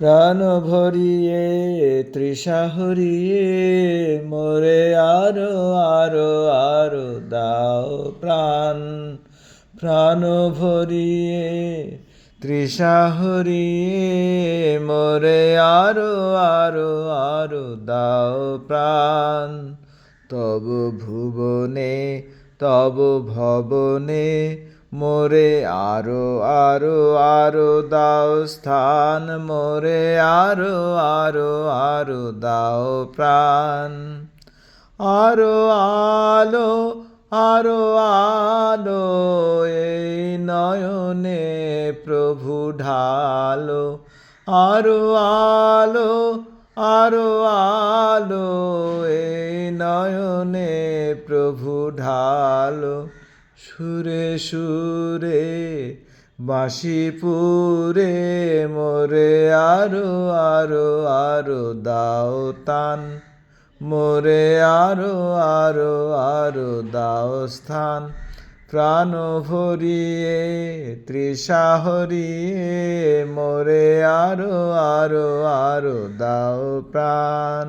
প্রাণ ভরিয়ে, তৃষা হরিয়ে, মোরে আরও আরও আরও দাও প্রাণ। প্রাণ ভরিয়ে, তৃষা হরিয়ে, মোরে আরও আরও আরও দাও প্রাণ। তব ভুবনে, তব ভবনে মোরে আরও আরও আরও দাও স্থান। মোরে আরও আরও আরও দাও প্রাণ। আরও আলো আরও আলো, এই নয়নে প্রভু ঢালো। আরও আলো আরও আলো, এই নয়নে প্রভু ঢালো। সুরে সুরে বাঁশিপুরে মোরে আরও আরও আরও দাও তান। মোরে আরও আরও আরও দাও স্থান। প্রাণ ভরিয়ে, তৃষা হরিয়ে মোরে আরও আরও আরও দাও প্রাণ।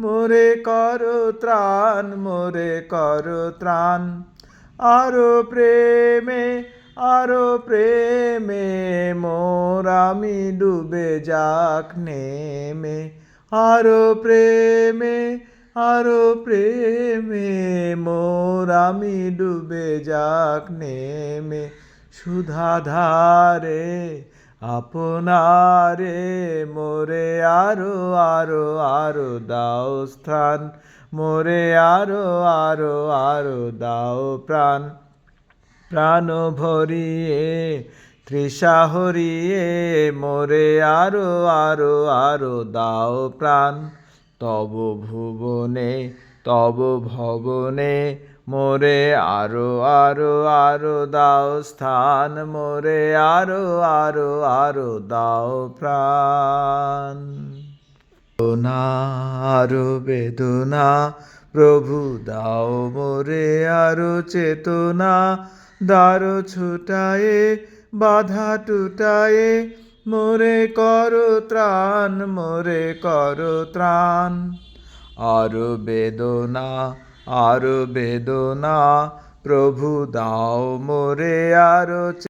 মোরে করো ত্রাণ, মোরে করো ত্রাণ। আরও প্রেমে আরও প্রেমে, মোর আমি ডুবে যাক নেমে। আরও প্রেমে আরও প্রেমে, মোর আমি ডুবে যাক নেমে। সুধাধারে আপনারে মোরে আরও আরও আরও দাও স্থান। মোরে আরও আরও আরও দাও প্রাণ। প্রাণ ভরিয়ে, তৃষা হরিয়ে, মোরে আরও আরও আরও দাও প্রাণ। তব ভুবনে, তব ভবনে মোরে আরও আরও আরও দাও স্থান। মোরে আরও আরও আরও দাও প্রাণ। বেদনা, আরও বেদনা, প্রভু দাও মোরে আরও চেতনা। দারো ছুটায়ে, বাধা টুটায়ে, মোরে করো ত্রাণ, মোরে করো ত্রাণ। আরও বেদনা আরও বেদনা প্রভু দাও মোরে আরও